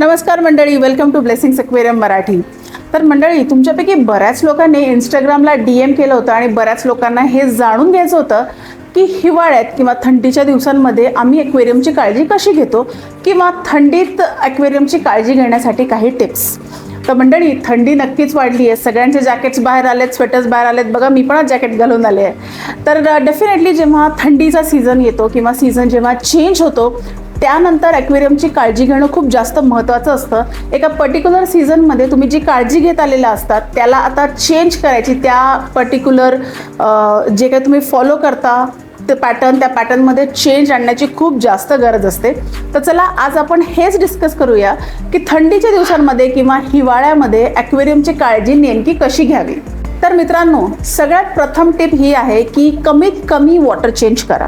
नमस्कार मंडळी welcome to blessing aquarium Marathi. तर मंडळी तुमच्यापैकी बऱ्याच लोकांनी इंस्टाग्रामला डी एम केलं होतं आणि बऱ्याच लोकांना हे जाणून घ्यायचं होतं की हिवाळ्यात किंवा थंडीच्या दिवसांमध्ये आम्ही ॲक्वेरियमची काळजी कशी घेतो किंवा थंडीत ॲक्वेरियमची काळजी घेण्यासाठी काही टिप्स तर मंडळी थंडी नक्कीच वाढली आहे. सगळ्यांचे जॅकेट्स बाहेर आलेत स्वेटर्स बाहेर आलेत. बघा मी पण आज जॅकेट घालून आले आहे. तर डेफिनेटली जेव्हा थंडीचा सीझन येतो किंवा सीझन जेव्हा चेंज होतो त्यानंतर ॲक्वेरियमची काळजी घेणं खूप जास्त महत्त्वाचं असतं. एका पर्टिक्युलर सीझनमध्ये तुम्ही जी काळजी घेत आलेल्या असतात त्याला आता चेंज करायची त्या पर्टिक्युलर जे काही तुम्ही फॉलो करता ते पॅटर्न त्या पॅटर्नमध्ये चेंज आणण्याची खूप जास्त गरज असते. तर चला आज आपण हेच डिस्कस करूया की थंडीच्या दिवसांमध्ये किंवा हिवाळ्यामध्ये ॲक्वेरियमची काळजी नेमकी कशी घ्यावी? तर मित्रांनो सगळ्यात प्रथम टिप ही आहे की कमीत कमी वॉटर चेंज करा.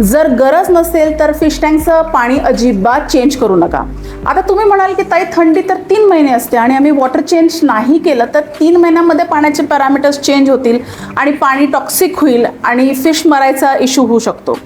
जर गरज नसेल तर फिश टँकचं पाणी अजिबात चेंज करू नका. आता तुम्ही म्हणाल की ताई थंडी तर तीन महिने असते आणि आम्ही वॉटर चेंज नाही केलं तर तीन महिन्यामध्ये पाण्याचे पॅरामीटर्स चेंज होतील आणि पाणी टॉक्सिक होईल आणि फिश मरायचा इश्यू होऊ शकतो.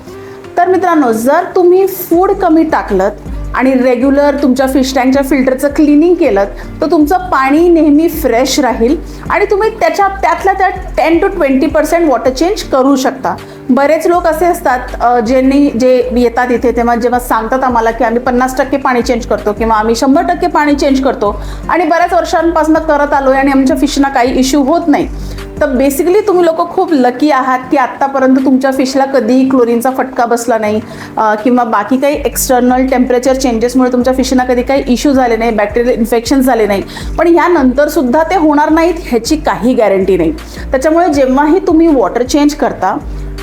तर मित्रांनो जर तुम्ही फूड कमी टाकलं आणि रेग्युलर तुमच्या फिश टँकच्या फिल्टरचं क्लिनिंग केलं तर तुमचं पाणी नेहमी फ्रेश राहील आणि तुम्ही त्याच्या त्यातल्या त्यात ten to twenty percent water change करू शकता. बरेच लोक असे असतात ज्यांनी जे येतात इथे तेव्हा जेव्हा सांगतात आम्हाला की आम्ही पन्नास टक्के पाणी चेंज करतो किंवा आम्ही शंभर टक्के पाणी चेंज करतो. आणि बऱ्याच वर्षांपासून करत आलो आहे आणि आमच्या फिशना काही इश्यू होत नाही. तर बेसिकली तुम्ही लोक खूप लकी आहात की आत्तापर्यंत तुमच्या फिशला कधीही क्लोरीनचा फटका बसला नाही. किंवा बाकी काही एक्सटर्नल टेम्परेचर चेंजेसमुळे तुमच्या फिशना कधी काही इश्यू झाले नाही बॅक्टेरियल इन्फेक्शन झाले नाही. पण ह्यानंतर सुद्धा ते होणार नाहीत ह्याची काही गॅरंटी नाही. त्याच्यामुळे जेव्हाही तुम्ही वॉटर चेंज करता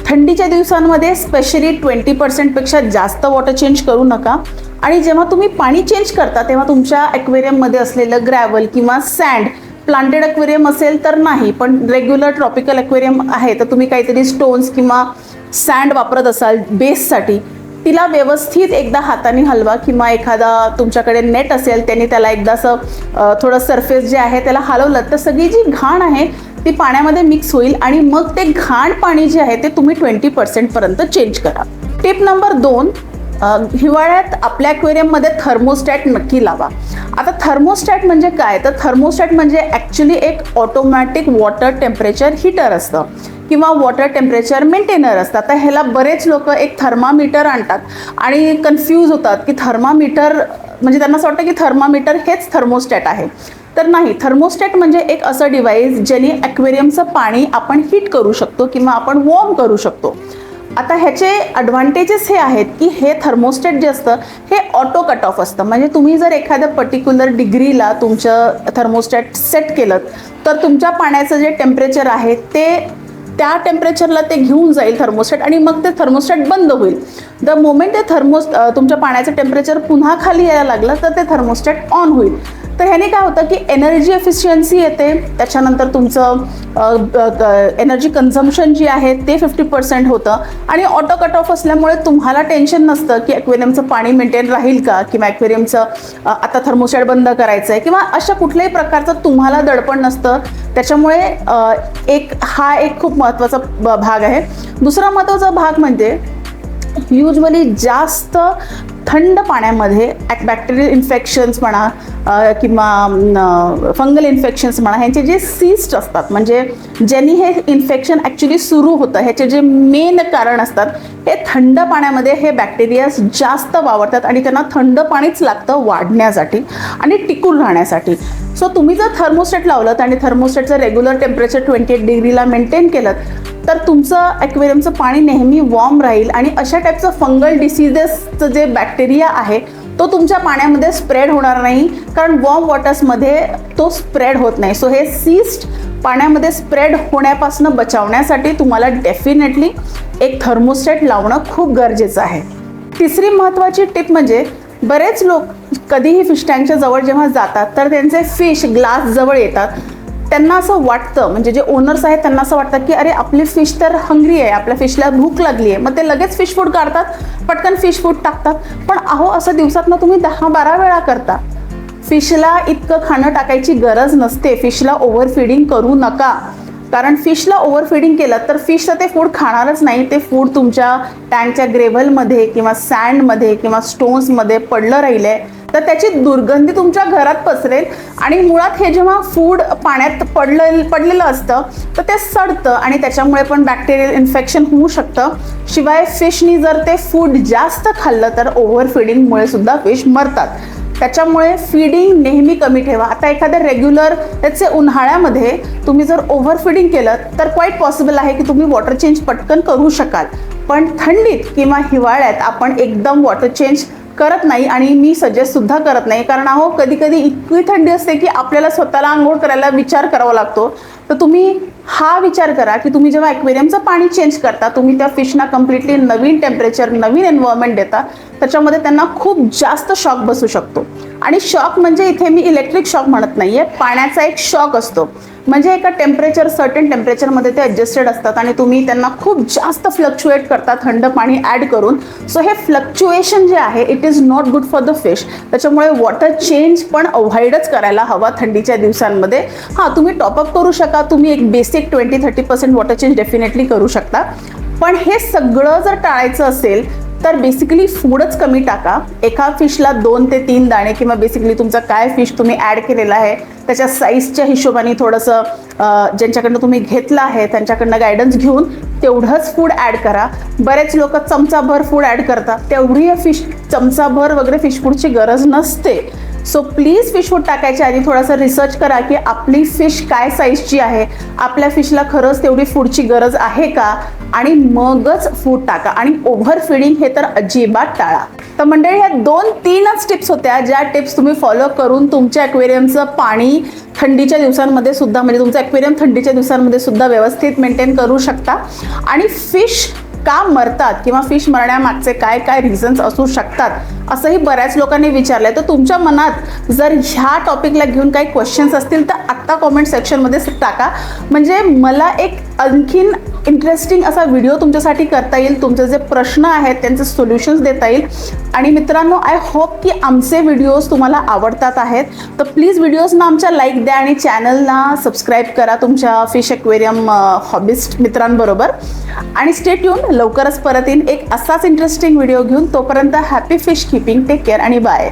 थंडीच्या दिवसांमध्ये स्पेशली ट्वेंटी पर्सेंटपेक्षा जास्त वॉटर चेंज करू नका. आणि जेव्हा तुम्ही पाणी चेंज करता तेव्हा तुमच्या ॲक्वेरियममध्ये असलेलं ग्रॅव्हल किंवा सँड प्लांटेड अक्वेरियम असेल तर नाही पण रेग्युलर ट्रॉपिकल अक्वेरियम आहे तर तुम्ही काहीतरी स्टोन्स किंवा सँड वापरत असाल बेससाठी तिला व्यवस्थित एकदा हाताने हलवा किंवा एखादा तुमच्याकडे नेट असेल त्याने त्याला एकदा असं थोडं सरफेस जे आहे त्याला हलवलं तर सगळी जी घाण आहे ती पाण्यामध्ये मिक्स होईल आणि मग ते घाण पाणी जे आहे ते तुम्ही ट्वेंटी पर्सेंटपर्यंत चेंज करा. टिप नंबर दोन हिवाळ्यात आपल्या ॲक्वेरियममध्ये थर्मोस्टॅट नक्की लावा. आता थर्मोस्टॅट म्हणजे काय? तर थर्मोस्टॅट म्हणजे ॲक्च्युली एक ऑटोमॅटिक वॉटर टेम्परेचर हीटर असतं किंवा वॉटर टेम्परेचर मेंटेनर असतात तर ह्याला बरेच लोक एक थर्मामीटर आणतात आणि कन्फ्यूज होतात की थर्मामीटर म्हणजे त्यांना असं वाटतं की थर्मामीटर हेच थर्मोस्टॅट आहे. तर नाही थर्मोस्टॅट म्हणजे एक असं डिव्हाइस ज्याने ॲक्वेरियमचं पाणी आपण हीट करू शकतो किंवा आपण वॉर्म करू शकतो. आता ह्याचे ॲडव्हान्टेजेस हे आहेत की हे थर्मोस्टेट जे असतं हे ऑटो कट ऑफ असतं. म्हणजे तुम्ही जर एखाद्या पर्टिक्युलर डिग्रीला तुमचं थर्मोस्टेट सेट केलं तर तुमच्या पाण्याचं जे टेम्परेचर आहे ते त्या टेम्परेचरला ते घेऊन जाईल थर्मोस्टेट आणि मग ते थर्मोस्टेट बंद होईल. द मोमेंट ते थर्मोस तुमच्या पाण्याचं टेम्परेचर पुन्हा खाली यायला लागलं तर ते थर्मोस्टॅट ऑन होईल. तर ह्याने काय होतं की एनर्जी एफिशियन्सी येते. त्याच्यानंतर तुमचं एनर्जी कन्झम्पशन जी आहे ते फिफ्टी पर्सेंट होतं. आणि ऑटो कट ऑफ असल्यामुळे तुम्हाला टेन्शन नसतं की ॲक्वेरियमचं पाणी मेंटेन राहील का? किंवा ॲक्वेरियमचं आता थर्मोस्टॅट बंद करायचं आहे किंवा अशा कुठल्याही प्रकारचं तुम्हाला दडपण नसतं. त्याच्यामुळे एक हा एक खूप महत्त्वाचा भाग आहे. दुसरा महत्त्वाचा भाग म्हणजे युजली जास्त थंड पाण्यामध्ये बॅक्टेरियल इन्फेक्शन्स म्हणा किंवा फंगल इन्फेक्शन्स म्हणा ह्यांचे जे सीस्ट असतात म्हणजे ज्यांनी हे इन्फेक्शन ॲक्च्युली सुरू होतं ह्याचे जे मेन कारण असतात हे थंड पाण्यामध्ये हे बॅक्टेरियाज जास्त वावरतात आणि त्यांना थंड पाणीच लागतं वाढण्यासाठी आणि टिकून राहण्यासाठी. सो तुम्ही जर थर्मोस्टेट लावलं आणि थर्मोस्टेटचं रेग्युलर टेम्परेचर ट्वेंटी एट डिग्रीला मेंटेन केलं तर तुमचं ॲक्वेरियमचं पाणी नेहमी वॉर्म राहील आणि अशा टाईपचं फंगल डिसिजेसचं जे बॅक्टेरिया आहे तो तुमच्या पाण्यामध्ये स्प्रेड होणार नाही. कारण वॉर्म वॉटर्समध्ये तो स्प्रेड होत नाही. सो हे सीस्ट पाण्यामध्ये स्प्रेड होण्यापासून बचावण्यासाठी तुम्हाला डेफिनेटली एक थर्मोस्टेट लावणं खूप गरजेचं आहे. तिसरी महत्त्वाची टिप म्हणजे बरेच लोक कधीही फिश टँकच्या जवळ जेव्हा जातात तर त्यांचे फिश ग्लास जवळ येतात. त्यांना असं वाटतं म्हणजे जे ओनर्स आहेत त्यांना असं वाटतं की अरे आपली फिश तर हंग्री आहे आपल्या फिशला भूक लागली आहे. मग ते लगेच फिश फूड काढतात पटकन फिश फूड टाकतात. पण अहो असं दिवसातनं तुम्ही दहा बारा वेळा करता. फिशला इतकं खाणं टाकायची गरज नसते. फिशला ओव्हर फिडिंग करू नका. कारण फिशला ओव्हर फिडिंग केलं तर फिश तर ते फूड खाणारच नाही. ते फूड तुमच्या टँकच्या ग्रेव्हलमध्ये किंवा सँडमध्ये किंवा स्टोन्समध्ये पडलं राहिलं आहे तर त्याची दुर्गंधी तुमच्या घरात पसरेल आणि मुळात हे जेव्हा फूड पाण्यात पडलं पडलेलं असतं तर ते सडतं आणि त्याच्यामुळे पण बॅक्टेरियल इन्फेक्शन होऊ शकतं. शिवाय फिशनी जर ते फूड जास्त खाल्लं तर ओव्हर फिडिंगमुळे सुद्धा फिश मरतात. त्याच्यामुळे फीडिंग नेहमी कमी ठेवा. आता एखाद्या रेग्युलर त्याचे उन्हाळ्यामध्ये तुम्ही जर ओव्हर फिडिंग केलं तर क्वाईट पॉसिबल आहे की तुम्ही वॉटर चेंज पटकन करू शकाल. पण थंडीत किंवा हिवाळ्यात आपण एकदम वॉटर चेंज करत नाही आणि मी सजेस्ट सुद्धा करत नाही. कारण अहो कधी कधी इतकी थंडी असते की आपल्याला स्वतःला आंघोळ करायला विचार करावा लागतो. तर तुम्ही हा विचार करा की तुम्ही जेव्हा ॲक्वेरियमचं पाणी चेंज करता तुम्ही त्या फिशना कम्प्लिटली नवीन टेम्परेचर नवीन एन्व्हायरमेंट देता त्याच्यामध्ये त्यांना खूप जास्त शॉक बसू शकतो. आणि शॉक म्हणजे इथे मी इलेक्ट्रिक शॉक म्हणत नाही आहे पाण्याचा एक शॉक असतो. म्हणजे एका टेम्परेचर सर्टन टेम्परेचरमध्ये ते ॲडजस्टेड असतात आणि तुम्ही त्यांना खूप जास्त फ्लक्च्युएट करता थंड पाणी ॲड करून. सो हे फ्लक्च्युएशन जे आहे it is not good for the fish त्याच्यामुळे वॉटर चेंज पण अवॉइडच करायला हवा थंडीच्या दिवसांमध्ये. हां तुम्ही टॉपअप करू शका तुम्ही एक basic twenty thirty percent water change definitely करू शकता. पण हे सगळं जर टाळायचं असेल तर बेसिकली फूडच कमी टाका. एका फिशला दोन ते तीन दाणे किंवा बेसिकली तुमचा काय फिश तुम्ही ॲड केलेला आहे त्याच्या साईजच्या हिशोबाने थोडंसं ज्यांच्याकडनं तुम्ही घेतलं आहे त्यांच्याकडनं गायडन्स घेऊन तेवढंच फूड ॲड करा. बरेच लोक चमचाभर फूड ॲड करतात. तेवढी फिश चमचाभर वगैरे फिश फूडची गरज नसते. सो प्लीज फिश फूड टाकायच्या आधी थोडासा रिसर्च करा की आपली फिश काय साईजची आहे? आपल्या फिशला खरंच तेवढी फूडची गरज आहे का? आणि मगच फूड टाका. आणि ओव्हर फिडिंग हे तर अजिबात टाळा. तर मंडळी ह्या दोन तीनच टिप्स होत्या ज्या टिप्स तुम्ही फॉलो करून तुमच्या ॲक्वेरियमचं पाणी थंडीच्या दिवसांमध्ये सुद्धा म्हणजे तुमचं ॲक्वेरियम थंडीच्या दिवसांमध्ये सुद्धा व्यवस्थित मेंटेन करू शकता. आणि फिश का मरतात किंवा फिश मरण्यामागचे काय काय रिझन्स असू शकतात असंही बऱ्याच लोकांनी विचारलंय. तर तुमच्या मनात जर ह्या टॉपिकला घेऊन काही क्वेश्चन्स असतील तर आत्ता कॉमेंट सेक्शनमध्ये टाका. म्हणजे मला एक आणखीन इंटरेस्टिंग असा व्हिडिओ तुमच्यासाठी करता येईल. तुमचे जे प्रश्न आहेत त्यांचे सोल्युशन्स देता येईल. आणि मित्रांनो आय होप की आमचे व्हिडिओज तुम्हाला आवडतात आहेत. तर प्लीज व्हिडिओजना आमच्या लाईक द्या आणि चॅनलला सबस्क्राईब करा तुमच्या फिश एक्वेरियम हॉबिस्ट मित्रांबरोबर. आणि स्टेट येऊन लवकरच परत येईन एक असाच इंटरेस्टिंग व्हिडिओ घेऊन. तोपर्यंत happy fish keeping take care आणि बाय